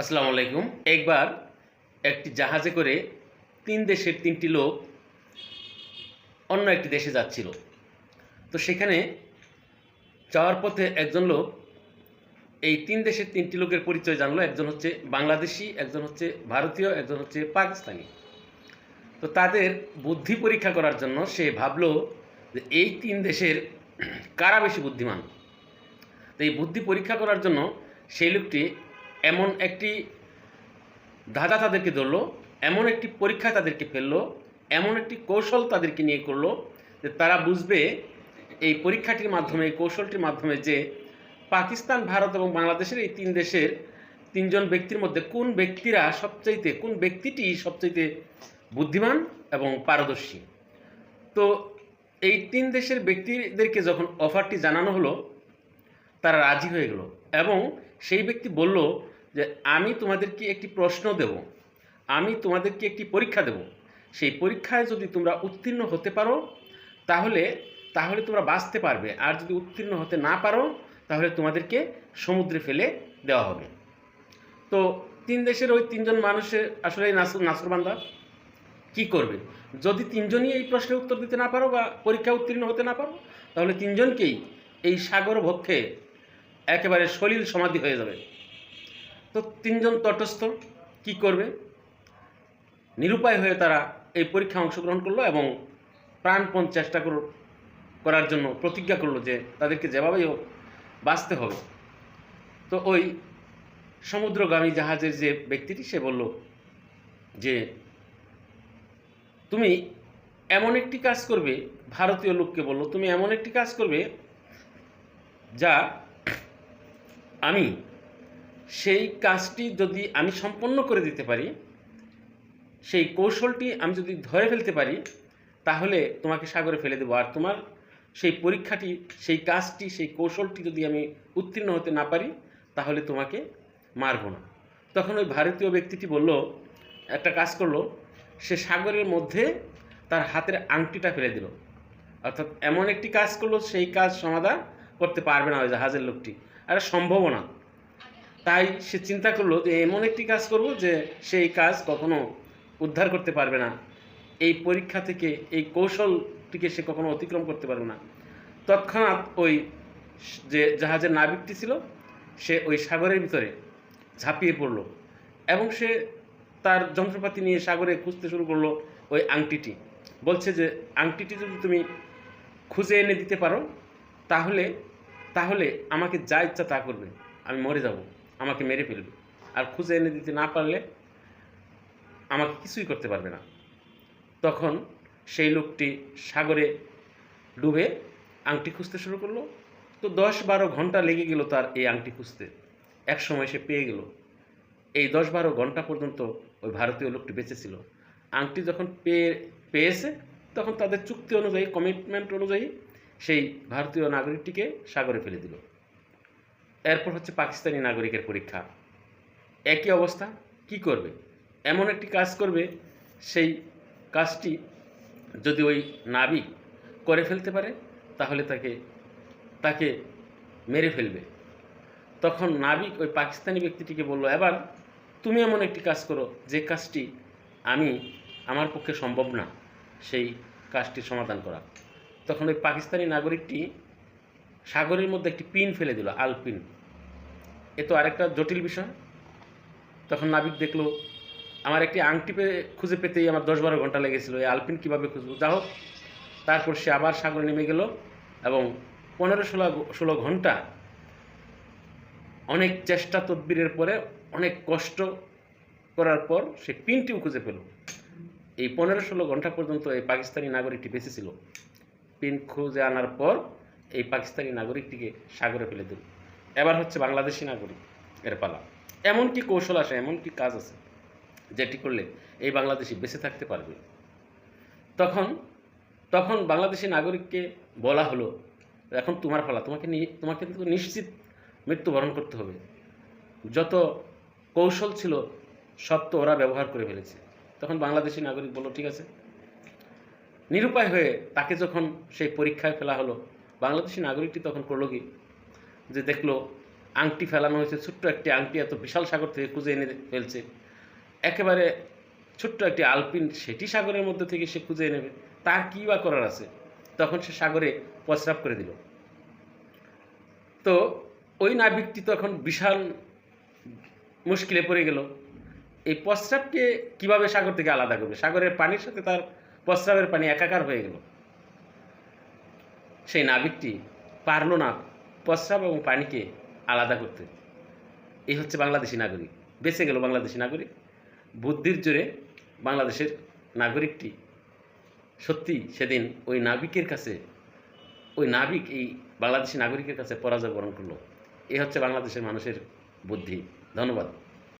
আসসালামু আলাইকুম। একবার একটি জাহাজে করে তিন দেশের তিনটি লোক অন্য একটি দেশে যাচ্ছিল। তো সেখানে যাওয়ার পথে একজন লোক এই তিন দেশের তিনটি লোকের পরিচয় জানলো। একজন হচ্ছে বাংলাদেশি, একজন হচ্ছে ভারতীয়, একজন হচ্ছে পাকিস্তানি। তো তাদের বুদ্ধি পরীক্ষা করার জন্য সে ভাবলো যে এই তিন দেশের কারা বেশি বুদ্ধিমান? তো এই বুদ্ধি পরীক্ষা করার জন্য সেই লোকটি এমন একটি ধাঁধা তাদেরকে ধরলো, এমন একটি পরীক্ষা তাদেরকে ফেলল, এমন একটি কৌশল তাদেরকে নিয়ে করল যে তারা বুঝবে এই পরীক্ষাটির মাধ্যমে, এই কৌশলটির মাধ্যমে যে পাকিস্তান, ভারত এবং বাংলাদেশের এই তিন দেশের তিনজন ব্যক্তির মধ্যে কোন ব্যক্তিরা সবচাইতে, কোন ব্যক্তিটি সবচাইতে বুদ্ধিমান এবং পারদর্শী। তো এই তিন দেশের ব্যক্তিদেরকে যখন অফারটি জানানো হলো, তারা রাজি হয়ে গেল এবং সেই ব্যক্তি বলল যে আমি তোমাদেরকে একটি প্রশ্ন দেব, আমি তোমাদেরকে একটি পরীক্ষা দেব। সেই পরীক্ষায় যদি তোমরা উত্তীর্ণ হতে পারো, তাহলে তাহলে তোমরা বাঁচতে পারবে। আর যদি উত্তীর্ণ হতে না পারো, তাহলে তোমাদেরকে সমুদ্রে ফেলে দেওয়া হবে। তো তিন দেশের ওই তিনজন মানুষের আসলে নাসুর নাসুরবান্দা কি করবে? যদি তিনজনই এই প্রশ্নের উত্তর দিতে না পারো বা পরীক্ষা উত্তীর্ণ হতে না পারো, তাহলে তিনজনকেই এই সাগর বক্ষে একেবারে সলিল সমাধি হয়ে যাবে। তো তিনজন তটস্থ কি করবে? নিরুপায় হয়ে তারা এই পরীক্ষা অংশগ্রহণ করল এবং প্রাণপণ চেষ্টা কর করার জন্য প্রতিজ্ঞা করল যে তাদেরকে যেভাবেই হোক বাঁচতে হবে। তো ওই সমুদ্রগামী জাহাজের যে ব্যক্তিটি, সে বলল যে, তুমি এমন একটি কাজ করবে, ভারতীয় লোককে বলল, তুমি এমন একটি কাজ করবে যা আমি সেই কাজটি যদি আমি সম্পন্ন করে দিতে পারি, সেই কৌশলটি আমি যদি ধরে ফেলতে পারি, তাহলে তোমাকে সাগরে ফেলে দেবো। আর তোমার সেই পরীক্ষাটি, সেই কাজটি, সেই কৌশলটি যদি আমি উত্তীর্ণ হতে না পারি, তাহলে তোমাকে মারব না। তখন ওই ভারতীয় ব্যক্তিটি বলল, একটা কাজ করল, সে সাগরের মধ্যে তার হাতের আংটিটা ফেলে দিল। অর্থাৎ এমন একটি কাজ করল, সেই কাজ সমাধান করতে পারবে না ওই জাহাজের লোকটি। আর সম্ভবও না। তাই সে চিন্তা করল যে এমন একটি কাজ করব যে সেই কাজ কখনো উদ্ধার করতে পারবে না। এই পরীক্ষা থেকে, এই কৌশলটিকে সে কখনো অতিক্রম করতে পারবে না। তৎক্ষণাৎ ওই যে জাহাজের নাবিকটি ছিল, সে ওই সাগরের ভিতরে ঝাঁপিয়ে পড়ল এবং সে তার যন্ত্রপাতি নিয়ে সাগরে খুঁজতে শুরু করল ওই আংটিটি। বলছে যে, আংটিটি যদি তুমি খুঁজে এনে দিতে পারো, তাহলে তাহলে আমাকে যা ইচ্ছা তা করবে, আমি মরে যাব। আমাকে মেরে ফেলবে। আর খুঁজে এনে দিতে না পারলে আমাকে কিছুই করতে পারবে না। তখন সেই লোকটি সাগরে ডুবে আংটি খুঁজতে শুরু করল। তো দশ বারো ঘণ্টা লেগে গেল তার এই আংটি খুঁজতে। এক সময় সে পেয়ে গেল। এই দশ বারো ঘণ্টা পর্যন্ত ওই ভারতীয় লোকটি বেঁচে ছিল। আংটি যখন পেয়ে, পেয়েছে, তখন তাদের চুক্তি অনুযায়ী কমিটমেন্ট অনুযায়ী সেই ভারতীয় নাগরিকটিকে সাগরে ফেলে দিল। এরপর হচ্ছে পাকিস্তানি নাগরিকের পরীক্ষা। একই অবস্থা, কি করবে? এমন একটি কাজ করবে, সেই কাজটি যদি ওই নাবিক করে ফেলতে পারে, তাহলে তাকে তাকে মেরে ফেলবে। তখন নাবিক ওই পাকিস্তানি ব্যক্তিটিকে বলল, এবার তুমি এমন একটি কাজ করো, যে কাজটি আমি, আমার পক্ষে সম্ভব না, সেই কাজটির সমাধান করা। তখন ওই পাকিস্তানি নাগরিকটি সাগরের মধ্যে একটি পিন ফেলে দিল, আলপিন। এ তো আরেকটা জটিল বিষয়। তখন নাবিক দেখল, আমার একটি আংটি খুঁজে পেতেই আমার দশ বারো ঘণ্টা লেগেছিল, এই আলপিন কীভাবে খুঁজবো? যা হোক, তারপর সে আবার সাগরে নেমে গেল এবং পনেরো ষোলো ষোলো ঘণ্টা অনেক চেষ্টা তদবিরের পরে, অনেক কষ্ট করার পর সে পিনটিও খুঁজে পেল। এই পনেরো ষোলো ঘণ্টা পর্যন্ত এই পাকিস্তানি নাগরিকটি বেঁচে ছিল। পিন খুঁজে আনার পর এই পাকিস্তানি নাগরিকটিকে সাগরে ফেলে দিল। এবার হচ্ছে বাংলাদেশি নাগরিক, এর পালা। এমন কি কৌশল আছে এমন কি কাজ আছে, যেটি করলে এই বাংলাদেশি বেঁচে থাকতে পারবে। তখন তখন বাংলাদেশি নাগরিককে বলা হলো, এখন তোমার পালা, তোমাকে তোমাকে কিন্তু নিশ্চিত মৃত্যুবরণ করতে হবে। যত কৌশল ছিল, সব তো ওরা ব্যবহার করে ফেলেছে। তখন বাংলাদেশি নাগরিক বলল, ঠিক আছে। নিরুপায় হয়ে তাকে যখন সেই পরীক্ষায় ফেলা হলো বাংলাদেশি নাগরিকটি তখন করল কি? যে দেখল আংটি ফেলানো হয়েছে, ছোট্ট একটি আংটি, এত বিশাল সাগর থেকে খুঁজে এনে ফেলছে। একেবারে ছোট্ট একটি আলপিন সেটি সাগরের মধ্যে থেকে সে খুঁজে নেবে। তার কী বা করার আছে? তখন সে সাগরে প্রস্রাব করে দিল। তো ওই নাবিকটি তখন বিশাল মুশকিলে পড়ে গেল। এই প্রস্রাবকে কীভাবে সাগর থেকে আলাদা করবে? সাগরের পানির সাথে তার প্রস্রাবের পানি একাকার হয়ে গেল। সেই নাবিকটি পারল না প্রস্রাব এবং পানিকে আলাদা করতে। এই হচ্ছে বাংলাদেশি নাগরিক। বেঁচে গেল বাংলাদেশি নাগরিক। বুদ্ধির জোরে বাংলাদেশের নাগরিকটি সত্যি সেদিন ওই নাবিকের কাছে, ওই নাবিক এই বাংলাদেশি নাগরিকের কাছে পরাজয় বরণ করল। এ হচ্ছে বাংলাদেশের মানুষের বুদ্ধি। ধন্যবাদ।